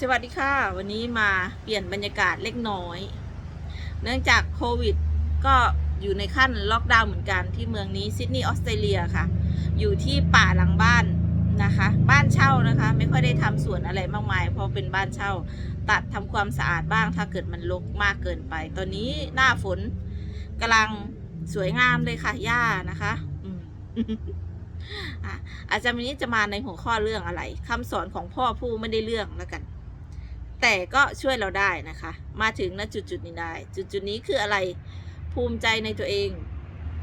สวัสดีค่ะ วันนี้มาเปลี่ยนบรรยากาศเล็กน้อย เนื่องจากโควิด ก็อยู่ในขั้นล็อกดาวน์เหมือนกันที่เมืองนี้ซิดนีย์ออสเตรเลียค่ะ อยู่ที่ป่าหลังบ้านนะคะ บ้านเช่านะคะ ไม่ค่อยได้ทำสวนอะไรมากมาย เพราะเป็นบ้านเช่า ตัดทำความสะอาดบ้างถ้าเกิดมันรกมากเกินไป ตอนนี้หน้าฝนกำลังสวยงามเลยค่ะหญ้านะคะอืมอะอาจารย์วันนี้จะมาในหัวข้อเรื่องอะไรคำสอนของพ่อผู้ไม่ได้เรื่องแล้วกัน แต่ก็ช่วยเราได้นะคะ มาถึงณจุดจุดนี้ได้ จุดจุดนี้คืออะไรภูมิใจในตัวเอง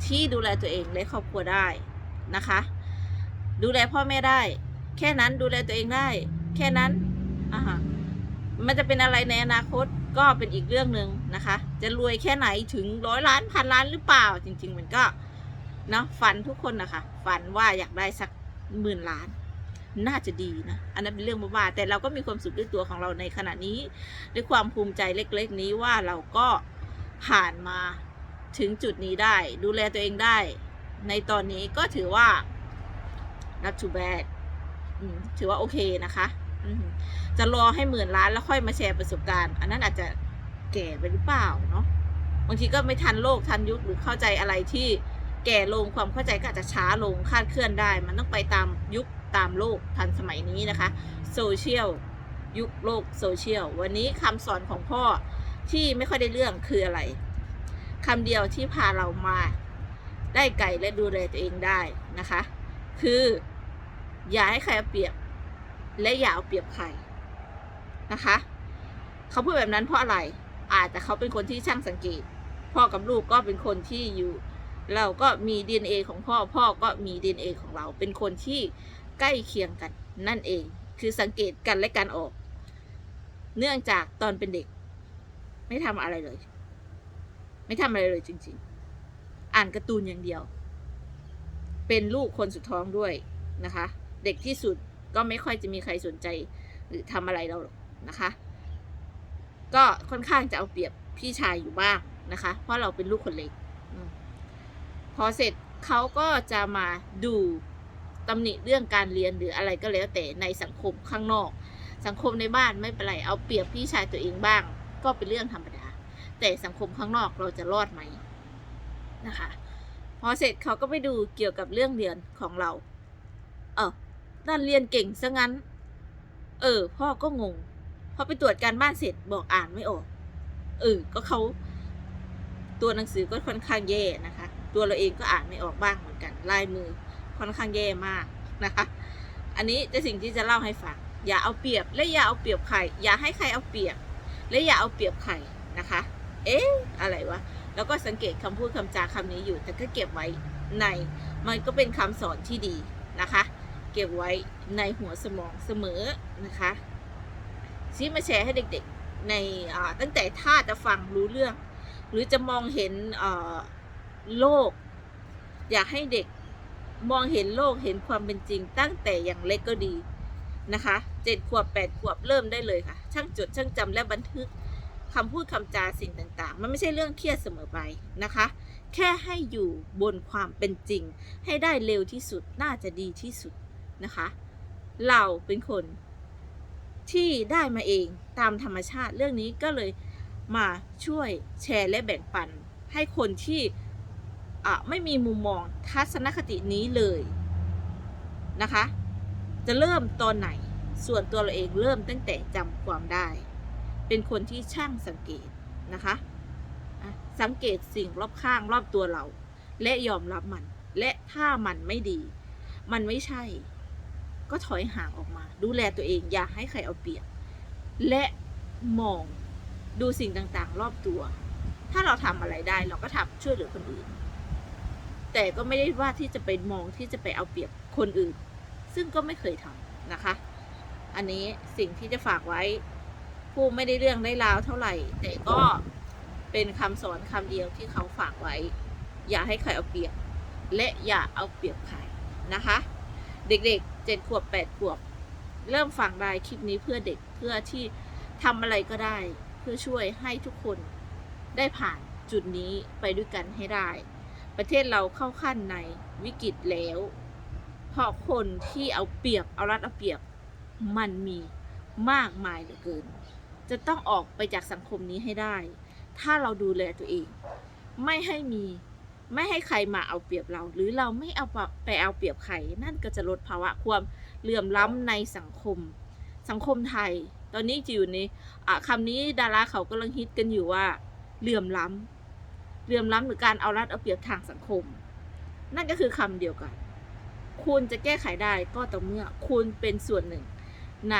ที่ดูแลตัวเองและครอบครัวได้นะคะ ดูแลพ่อแม่ได้ แค่นั้นดูแลตัวเองได้ แค่นั้นอ่าฮะมันจะเป็นอะไรในอนาคตก็เป็นอีกเรื่องหนึ่งนะคะ จะรวยแค่ไหนถึงร้อยล้านพันล้านหรือเปล่า จริง ๆ มันก็เนาะฝันทุกคนนะคะ ฝันว่าอยากได้สักหมื่นล้าน น่าจะดีนะ อันนั้นเป็นเรื่องบ้าๆแต่เราก็มีความสุขด้วยตัวของเราในขณะนี้ ด้วยความภูมิใจเล็กๆ นี้ว่าเราก็ผ่านมาถึงจุดนี้ได้ ดูแลตัวเองได้ ในตอนนี้ก็ถือว่า not too bad ถือว่าโอเคนะคะจะรอให้หมื่นล้านแล้วค่อยมาแชร์ประสบการณ์ อันนั้นอาจจะแก่ไปหรือเปล่าเนาะบางทีก็ไม่ทันโลกทันยุคหรือเข้าใจอะไรที่แก่ลงความเข้าใจก็อาจจะช้าลงคาดเคลื่อนได้ มันต้องไปตามยุค ตามโลกทันสมัยนี้นะคะโซเชียลยุคโลกโซเชียลวันนี้คำสอนของพ่อที่ไม่ค่อยได้เรื่องคืออะไรคำเดียวที่พาเรามาได้ไก่และดูแลตัวเองได้นะคะ คืออย่าให้ใครเอาเปรียบ และอย่าเอาเปรียบใครนะคะเขาพูดแบบนั้นเพราะอะไร อาจจะเขาเป็นคนที่ช่างสังเกต พ่อกับลูกก็เป็นคนที่อยู่ เราก็มี DNA ของพ่อ พ่อก็มี DNA ของเรา เป็นคนที่ ใกล้เคียงกันนั่นเอง คือสังเกตกันและกันออก เนื่องจากตอนเป็นเด็ก ไม่ทำอะไรเลย ไม่ทำอะไรเลยจริง ๆ อ่านการ์ตูนอย่างเดียว เป็นลูกคนสุดท้องด้วยนะคะ เด็กที่สุดก็ไม่ค่อยจะมีใครสนใจหรือทำอะไรเราหรอกนะคะ ก็ค่อนข้างจะเอาเปรียบพี่ชายอยู่บ้างนะคะ เพราะเราเป็นลูกคนเล็กพอเสร็จเขาก็จะมาดู ตำหนิเรื่องการเรียนหรืออะไรก็แล้วแต่ในสังคมข้างนอก สังคมในบ้านไม่เป็นไรเอาเปรียบพี่ชายตัวเองบ้าง ก็เป็นเรื่องธรรมดา แต่สังคมข้างนอกเราจะรอดไหมนะคะพอเสร็จเขาก็ไปดูเกี่ยวกับเรื่องเรียนของเรา เออนั่นเรียนเก่งซะงั้น เออ พ่อก็งง พอไปตรวจการบ้านเสร็จบอกอ่านไม่ออก เออ ก็เขาตัวหนังสือก็ค่อนข้างแย่นะคะ ตัวเราเองก็อ่านไม่ออกบ้างเหมือนกัน ลายมือ ค่อนข้างแย่มากนะคะ อันนี้จะสิ่งที่จะเล่าให้ฟังอย่าเอาเปรียบและอย่าเอาเปรียบใครอย่าให้ใครเอาเปรียบ และอย่าเอาเปรียบใครนะคะ เอ๊ะอะไรวะแล้วก็สังเกตคำพูดคำจาคำนี้อยู่ แต่ก็เก็บไว้ในมันก็เป็นคำสอนที่ดีนะคะ เก็บไว้ในหัวสมองเสมอนะคะชี้มาแชร์ให้เด็กๆในตั้งแต่ถ้าจะฟังรู้เรื่อง หรือจะมองเห็นโลก อยากให้เด็ก มองเห็นโลกเห็นความเป็นจริง ตั้งแต่อย่างเล็กก็ดีนะคะเจ็ดขวบแปดขวบเริ่มได้เลยค่ะ ช่างจดช่างจำและบันทึกคำพูดคำจาสิ่งต่างๆ มันไม่ใช่เรื่องเครียดเสมอไปนะคะ แค่ให้อยู่บนความเป็นจริง ให้ได้เร็วที่สุดน่าจะดีที่สุดนะคะ เราเป็นคนที่ได้มาเองตามธรรมชาติเรื่องนี้ก็เลยมาช่วยแชร์และแบ่งปัน ให้คนที่ ไม่มีมุมมองทัศนคตินี้เลยนะคะ จะเริ่มตอนไหน ส่วนตัวเราเองเริ่มตั้งแต่จำความได้ เป็นคนที่ช่างสังเกตนะคะอะสังเกตสิ่งรอบข้างรอบตัวเรา และยอมรับมัน และถ้ามันไม่ดี มันไม่ใช่ ก็ถอยห่างออกมา ดูแลตัวเองอย่าให้ใครเอาเปรียบ และมองดูสิ่งต่างๆ รอบตัว ถ้าเราทำอะไรได้เราก็ทำช่วยเหลือคนอื่น แต่ก็ไม่ได้ว่าที่จะไปมองที่จะไปเอาเปรียบคนอื่น ซึ่งก็ไม่เคยทำนะคะ อันนี้สิ่งที่จะฝากไว้ ผู้ไม่ได้เรื่องได้ราวเท่าไหร่ แต่ก็เป็นคำสอนคำเดียวที่เขาฝากไว้ อย่าให้ใครเอาเปรียบ และอย่าเอาเปรียบใครนะคะ เด็กๆเจ็ดขวบแปดขวบ เริ่มฟังได้คลิปนี้เพื่อเด็กเพื่อที่ทำอะไรก็ได้ เพื่อช่วยให้ทุกคนได้ผ่านจุดนี้ไปด้วยกันให้ได้ ประเทศเราเข้าขั้นในวิกฤตแล้ว เพราะคนที่เอาเปรียบเอารัดเอาเปรียบมันมีมากมายเหลือเกิน จะต้องออกไปจากสังคมนี้ให้ได้ ถ้าเราดูแลตัวเอง ไม่ให้มีไม่ให้ใครมาเอาเปรียบเรา หรือเราไม่เอาไปเอาเปรียบใคร นั่นก็จะลดภาวะความเหลื่อมล้ำในสังคม สังคมไทย ตอนนี้จะอยู่ในอะคำนี้ดาราเขากำลังฮิตกันอยู่ว่าเหลื่อมล้ำ เหลื่อมล้ำหรือการเอารัดเอาเปรียบทางสังคม นั่นก็คือคำเดียวกัน คุณจะแก้ไขได้ก็ต่อเมื่อคุณเป็นส่วนหนึ่ง ใน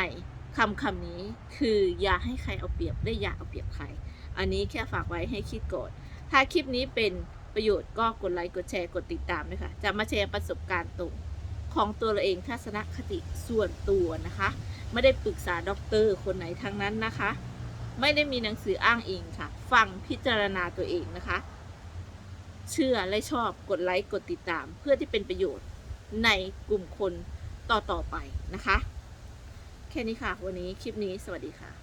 คำคำนี้คืออย่าให้ใครเอาเปรียบได้อย่าเอาเปรียบใคร อันนี้แค่ฝากไว้ให้คิดก่อนถ้าคลิปนี้เป็นประโยชน์ก็กดไลค์กดแชร์กดติดตามด้วยค่ะ จะมาแชร์ประสบการณ์ตรงของตัวเราเองทัศนคติส่วนตัวนะคะ ไม่ได้ปรึกษาด็อกเตอร์คนไหนทั้งนั้นนะคะ ไม่ได้มีหนังสืออ้างอิงค่ะ ฟังพิจารณาตัวเองนะคะ เชื่อและชอบกดไลค์กดติดตาม เพื่อที่เป็นประโยชน์ในกลุ่มคนต่อๆไปนะคะ แค่นี้ค่ะ วันนี้คลิปนี้สวัสดีค่ะ